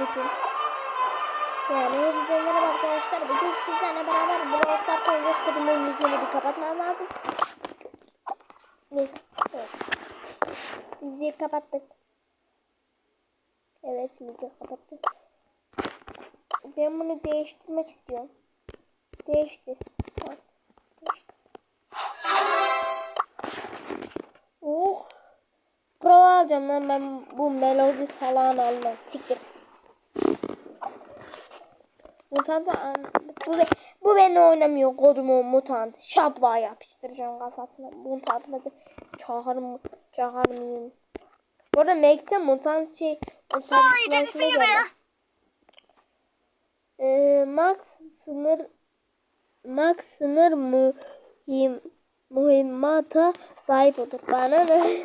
bütün. Yani hepinize merhaba arkadaşlar. Bugün sizlerle beraber Brawl Stars oynuyoruz. Kodumun müziğini bir kapatmam lazım. Neyse. Evet. Müziği kapattık. Evet müziği kapattık. Ben bunu değiştirmek istiyorum. Değiştir. Bak, Değiştir. Oh. Pro alacağım lan ben bu melodi salağını almam. Siktir. Mutant bu, bu beni oynamıyor kodumu mutant. Şapla yapıştıracağım kafasına. Mutantla da çağır mı? Çağır mıyım? Bu arada Max'te mutant şey mutantlaşma there. Ee, Max sınır Max sınır mühim mühimmata sahip olur. Bana ne?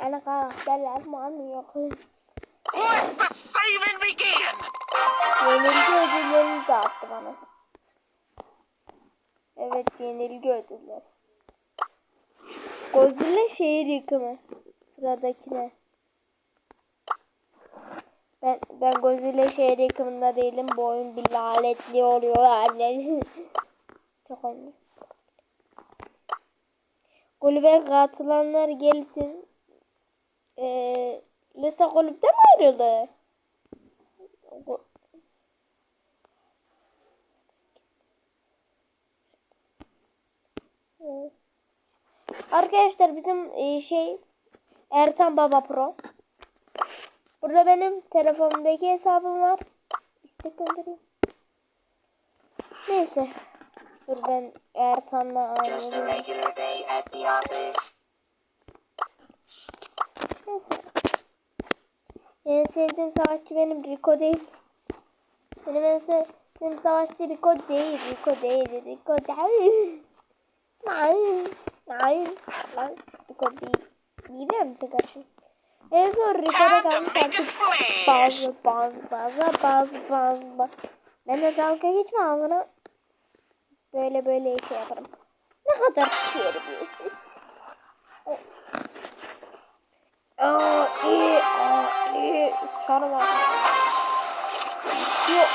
Ana karakterler mi yok? Let the saving begin! Yenilgi ödüllerini dağıttı bana. Evet yenilgi ödülleri. Godzilla şehir yıkımı. Sıradakine. Ben, ben Godzilla şehir yıkımında değilim. Bu oyun bir lanetli oluyor. Yani. Çok oynuyor. Kulübe katılanlar gelsin. Ee, Lisa kulüpte mi ayrıldı? Arkadaşlar bizim e, şey Ertan Baba Pro. Burada benim telefonumdaki hesabım var. İstek göndereyim. Neyse. Dur ben Ertan'la Just a aynı. regular day at the office. Neyse. En sevdiğim savaşçı benim Rico değil. Benim en sevdiğim savaşçı Rico değil. Rico değil. Rico değil. Nein. Nein. Lan Rico değil. Musun kardeşim? En son Rico'da kalmış artık bazı bazı bazı bazı bazı bazı. Ben de dalga geçme ağzına. Böyle böyle şey yaparım. Ne kadar terbiyesiz. Aa iyi, aa iyi.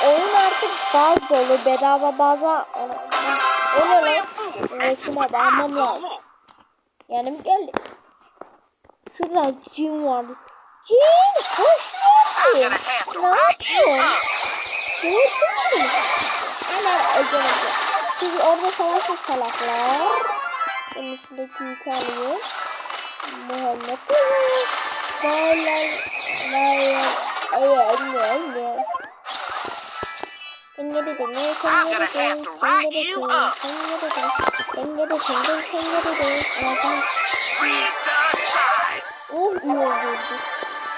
Oyun artık baz dolu bedava baza. O ne lan? Resime bakmam lazım. Yanım geldi. Şurada cin vardı. Cin hoş geldin. Ne yapıyorsun? Gördün mü? Hemen öldüreceğim. Çünkü orada savaşır salaklar. Benim şuradaki hikayeyi. Muhammed. Baylar. Baylar. Ay anne anne. Tengere tengere tengere tengere tengere tengere tengere tengere tengere tengere tengere! Oh iyi oldu.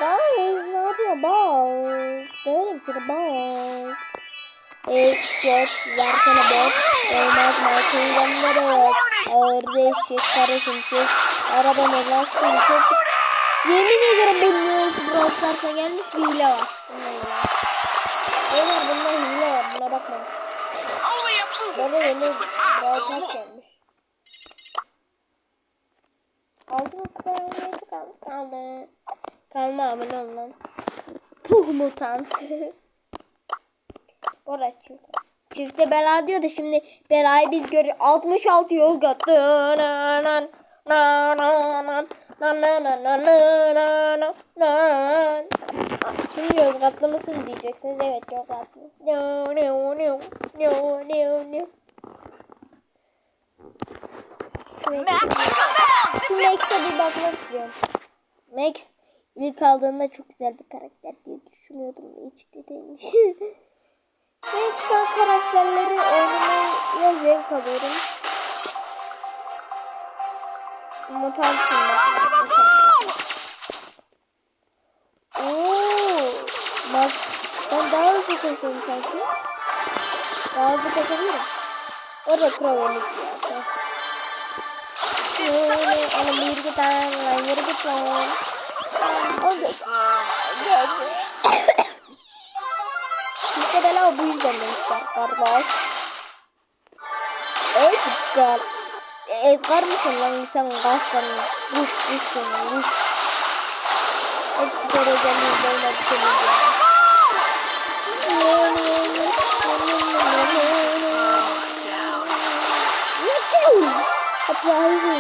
Bye. Ne yapıyor? Bye. Döverim seni. Bye. Ey göt versene bot. Olmaz Michael yanları. Ağır eşek karışım çek. Arabanın lastiğini çok... Yemin ederim bilmiyoruz Brawl Stars'a gelmiş bir hile var. Beyler bunda hile var. Buna bakmayın. Only a Böyle fool yeni Brawl Stars gelmiş. Altın kutularına kalmış kaldı. Kalma abone ol lan. Puh mutant. Bora çift. Çifte bela diyor da şimdi belayı biz görüyoruz. 66 Yozgat. Na na na na na na na na na na. Şimdi Yozgatlı mısın diyeceksiniz. Evet Yozgatlı. No no no no no no. Şu Max'e bir bakmak istiyorum. Max ilk aldığında çok güzel bir karakter diye düşünüyordum. Hiç de değilmiş. ben şu an karakterleri oynamaya zevk alıyorum. Mutantım bak. Mutant. Oo, bak ben daha hızlı koşuyorum sanki. Daha hızlı koşabilirim. Orada Crow'un ya. Yürü, oğlum yürü git lan, lan yürü git lan. Oldu. İşte bela bu yüzden demişler kardeş. Edgar. Edgar mısın lan sen gassan? Rus, Rus'sun, Rus. süper hocam yıldırma bir şey.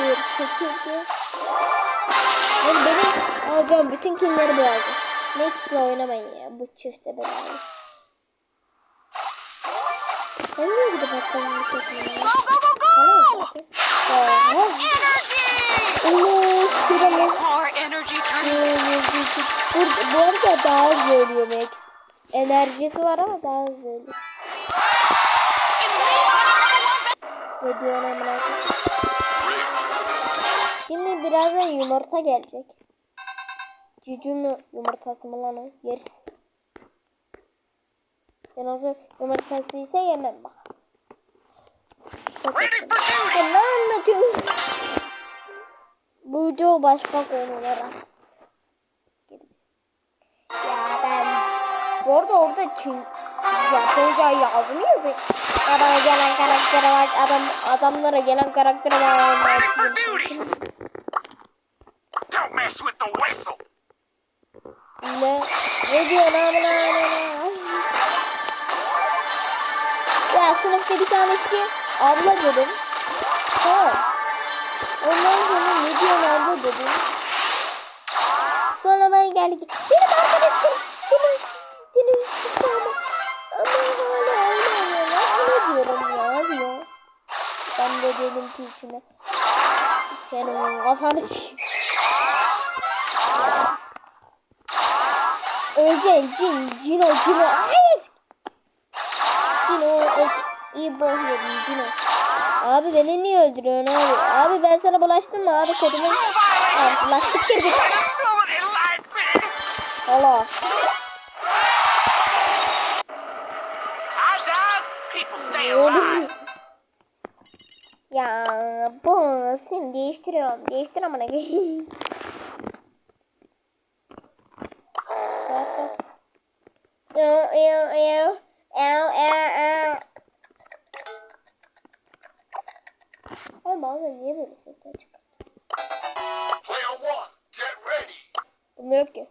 Hayır, çekildi. Yani benim alacağım bütün kimleri bu aldı. Max'le oynamayın ya bu çifte beraber. Ben niye gidip bu takımına? Go, go, go, go! Bu, arada daha hızlı ölüyor Max. Enerjisi var ama daha hızlı ölüyor. Şimdi birazdan yumurta gelecek. Cücü mü yumurtası mı lan o? Yeriz. Ben o yumurtası ise yemem bak. Ben ne anlatıyorum? Bu video başka konulara. Ya ben bu arada orada Çin Japonca yazmıyor yazıyor. Bana gelen karaktere bak adam adamlara gelen karaktere bak. Don't mess with the whistle! Ne? Ne diyor lan lan lan Ya sınıfta bir tane kişi abla dedim. Tamam. Ondan sonra ne diyor abla dedim. Sonra ben geldi. Benim arkadaşım. Benim televizyon ama. Ama hala oynamıyor. Ne diyorum ya diyor. Ben de dedim ki içime. Senin kafanı sikeyim. Öleceksin cin, cino, cino. Ay! Cino, ö- iyi yedin cino. Abi beni niye öldürüyorsun abi? Abi ben sana bulaştım mı abi kedime? Abi lastik this! Allah. Alive! Ya bu seni değiştiriyorum. Değiştir amına koyayım. Ew, ew, ew. Ew, ew, ew. Ay bazen niye böyle sesler çıkıyor? Bunda yok ki.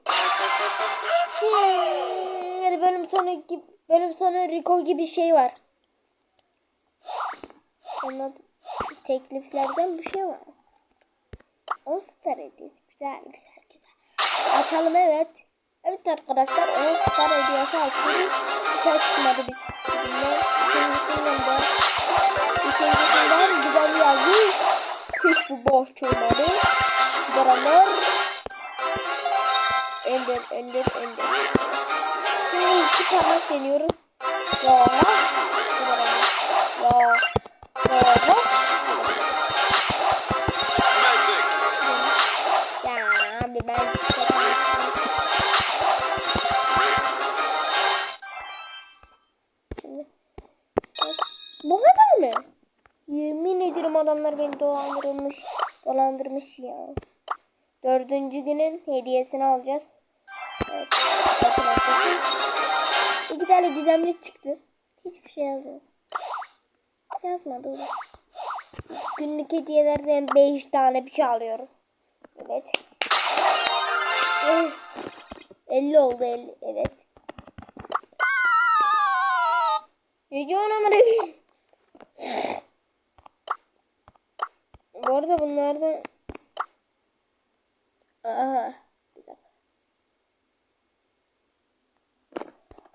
Şey, hadi bölüm sonu gibi bölüm sonu Rico gibi şey var. Ondan tekliflerden bir şey var. O star hediyesi. Güzel güzel güzel. Açalım evet. Evet arkadaşlar o star hediyesi açıyoruz. Şey çıkmadı bir birinden. İkincisinden de. İkincisinden güzel yazı. Hiç bu boş çıkmadı. Beraber. Ender, ender, ender. Şimdi iki parmak deniyoruz. Ya. Ya. Ya. Dolandırmış ya. Dördüncü günün hediyesini alacağız. Evet. Bakın. İki tane gizemli çıktı. Hiçbir şey yazmıyor. Yazmadı orada. Günlük hediyelerden 5 tane bir şey alıyoruz. Evet. Eh, 50 oldu 50. Evet. Ne diyorsun bunlardan Aha.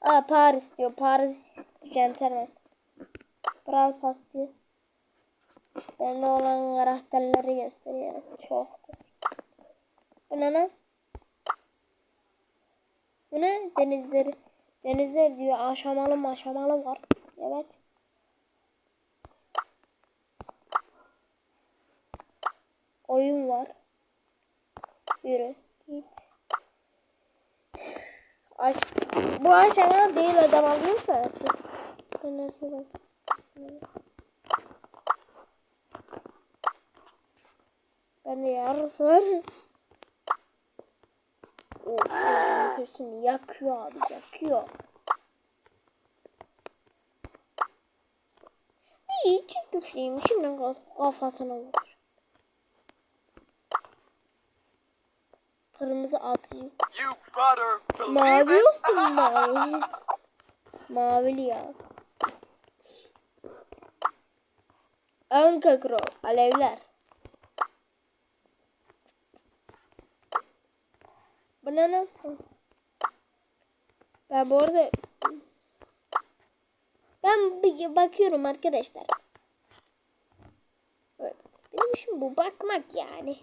Aa Paris diyor. Paris Gentleman. Brawl Pass diyor. Bende olan karakterleri gösteriyor. Çok. Bu ne lan? Bu ne? Denizleri. Denizler diyor. Aşamalı maşamalı var. Evet. Oyun var. Yürü. Git. Ay, bu aşamalar değil adam alıyorsa. Ben nasıl bak. Ben yarısı var. O kesin yakıyor abi yakıyor. İyi çizgi şimdi kaf- kafasına vurur. Believe Mavi yok mu mavi? Mavili ya. Anka Crow. Alevler. Banana. Ben bu arada ben bir bakıyorum arkadaşlar. Evet. Benim işim bu bakmak yani.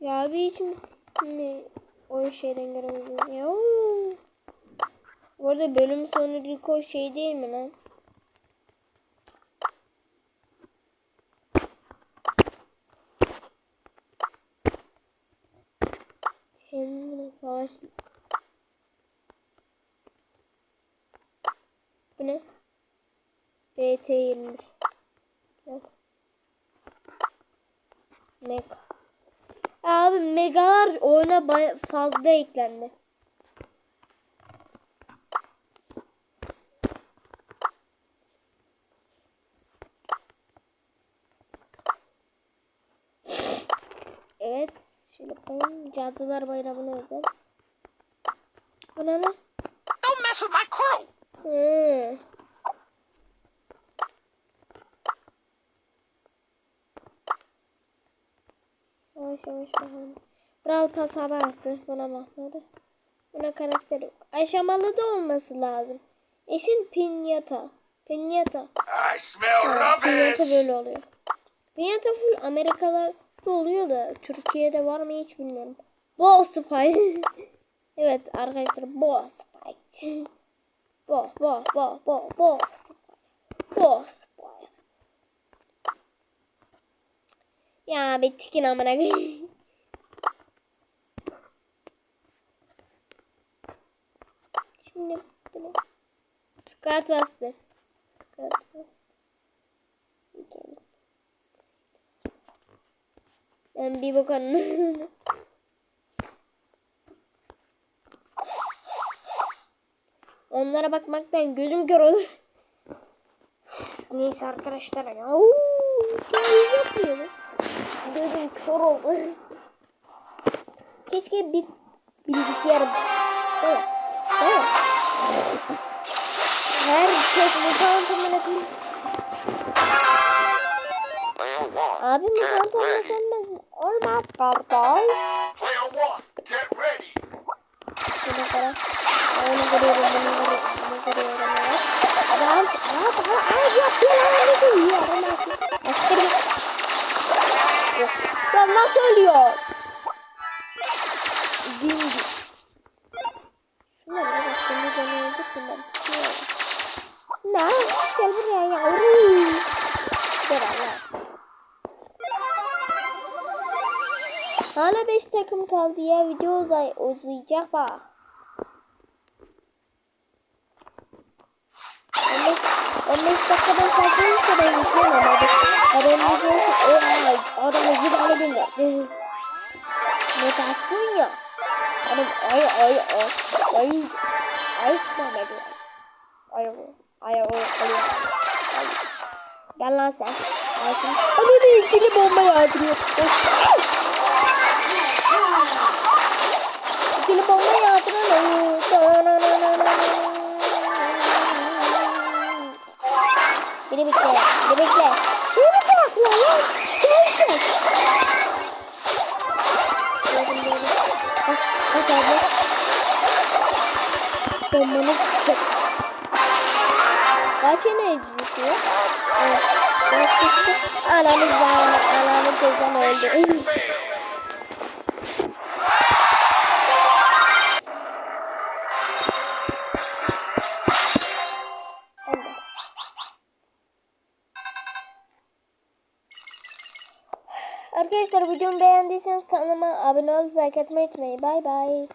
Ya abi hiç mi, o şeyden göremedim ya. Oo. Bu arada bölüm sonu ilk o şey değil mi lan? Kendine savaş. Bu ne? BT 21. Yok. Mega. Abi megalar oyuna fazla eklendi. Evet. Şöyle koyayım. Cadılar Bayramı'na özel. Bu ne? Don't mess with my crew. Hı. Yavaş yavaş bakalım. Brawl Pass haber attı. Buna bakmadı. Buna karakter yok. Aşamalı da olması lazım. Eşin pinyata. Pinyata. I smell Ha, pinyata rubbish. böyle oluyor. Pinyata full Amerikalarda oluyor da Türkiye'de var mı hiç bilmiyorum. Boss Spike. evet arkadaşlar Boss Spike. Bo bo bo bo bo bo Spike. Ya bir tikin amına koyayım. Şimdi bunu Skat bastı. Skat bastı. Ben bir bakalım. Onlara bakmaktan gözüm kör olur. Neyse arkadaşlar ya. Uuu, gözüm yapmıyor? Gözüm kör oldu. Keşke bir bilgisayarım. Değil mi? Herkes mutant amına koyayım. Abi mutant olmasa olmaz. Olmaz kardeş. Şuna kadar. Onu görüyorum, bunu görüyorum, bunu görüyorum. Evet. Rahat, rahat, rahat. Ay yapıyorlar, ne diyor? Askır git. Yok. Ya nasıl ölüyor? Bindi. Şuna bir bak, beni dönüyordu, şundan. Ne? Gel buraya yavrum. Gel Allah. Hala 5 takım kaldı ya video uzay uzayacak bak. 15, 15 dakikadan fazla olursa ben olsun. Oh my adamı zibane binler. ne taktın ya? Adam ay ay ay ay ay sıkma beni. Ay ay ay ay ay. Gel lan sen. Sen. Hadi de ikili bomba yağdırıyor. İkili bomba yağdırıyor. Beni bekle. Beni bekle. Abi. Bombanı sıkıp. Kaç enerji düşüyor? Evet. Ben sıktım. Ananı zamanı. Ananı gözden öldü. Kanalıma abone olup like atmayı unutmayın. Bay bay.